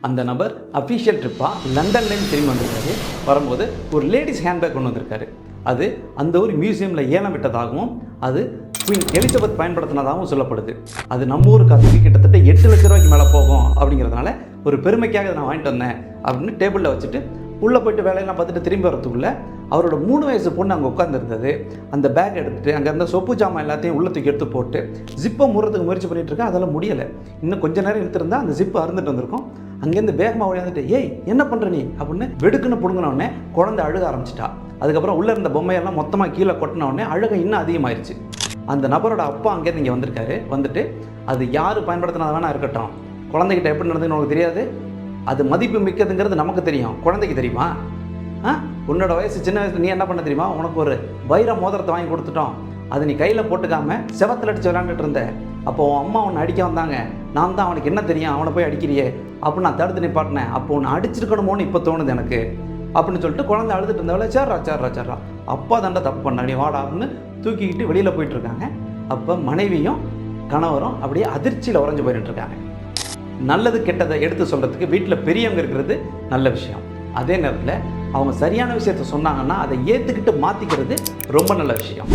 அந்த நபர் அஃபிஷியல் ட்ரிப்பாக லண்டன்லேருந்து திரும்பி வந்திருக்காரு. வரும்போது ஒரு லேடிஸ் ஹேண்ட்பேக் கொண்டு வந்திருக்காரு. அது அந்த ஒரு மியூசியமில் ஏலம் விட்டதாகவும் அது குயின் எலிசபெத் பயன்படுத்தினதாகவும் சொல்லப்படுது. அது நம்ம ஊர் காசுக்கு கிட்டத்தட்ட எட்டு லட்ச ரூபாய்க்கு மேலே போகும் அப்படிங்கிறதுனால ஒரு பெருமைக்காக இதை நான் வாங்கிட்டு வந்தேன் அப்படின்னு டேபிளில் வச்சுட்டு உள்ளே போயிட்டு வேலையெல்லாம் பார்த்துட்டு திரும்பி வரத்துக்குள்ளே அவரோட மூணு வயசு பொண்ணு அங்கே உட்காந்துருந்தது அந்த பேக் எடுத்துகிட்டு அங்கே இருந்த சொப்பு ஜாமான் எல்லாத்தையும் உள்ள தூக்கி எடுத்து போட்டு ஜிப்பை முறதுக்கு முயற்சி பண்ணிகிட்டு இருக்கேன். அதெல்லாம் முடியலை. இன்னும் கொஞ்ச நேரம் இழுத்துருந்தா அந்த ஜிப்பை அறுந்துட்டு வந்திருக்கும். அங்கேருந்து வேகமாக ஓடியாந்துட்டு ஏய் என்ன பண்ணுற நீ? அப்படின்னு வெடுக்குன்னு பிடுங்கினோடனே குழந்தை அழுக ஆரம்பிச்சிட்டா. அதுக்கப்புறம் உள்ளே இருந்த பொம்மையெல்லாம் மொத்தமாக கீழே கொட்டினோடனே அழுக இன்னும் அதிகமாயிருச்சு. அந்த நபரோட அப்பா அங்கேருந்து இங்கே வந்திருக்காரு. வந்துட்டு அது யார் பயன்படுத்தினா வேணா இருக்கட்டும். குழந்தைகிட்ட எப்படி நடந்ததுன்னு உனக்கு தெரியாது? அது மதிப்பு மிக்கதுங்கிறது நமக்கு தெரியும். குழந்தைக்கு தெரியுமா? ஆ? உன்னோட வயசு சின்ன வயசுல நீ என்ன பண்ண தெரியுமா? உனக்கு ஒரு வைர மோதிரத்தை வாங்கி கொடுத்துட்டோம். அது நீ கையில் போட்டுக்காம செவத்தில் அடித்து விளாண்டுட்டு இருந்த. அப்போ உன் அம்மா உன்னை அடிக்க வந்தாங்க. நான் தான் அவனுக்கு என்ன தெரியும்? அவனை போய் அடிக்கிறியே. அப்படின்னு நான் தடுத்து நிப்பாட்டினேன். அப்போ உன்னை அடிச்சிருக்கணுமோன்னு இப்போ தோணுது எனக்கு. அப்படின்னு சொல்லிட்டு குழந்தை அழுதுட்டு இருந்தவள சேர்றா சேர்றா சேர்றா. அப்பா தாண்டா தப்பு பண்ண நீ வாடா அப்படின்னு தூக்கிக்கிட்டு வெளியில் போயிட்டுருக்காங்க அப்போ மனைவியும் கணவரும் அப்படியே அதிர்ச்சியில் உறைஞ்சு போயிட்டுருக்காங்க நல்லது கெட்டதை எடுத்து சொல்கிறதுக்கு வீட்டில் பெரியவங்க இருக்கிறது நல்ல விஷயம். அதே நேரத்தில் அவங்க சரியான விஷயத்த சொன்னாங்கன்னா அதை ஏற்றுக்கிட்டு மாற்றிக்கிறது ரொம்ப நல்ல விஷயம்.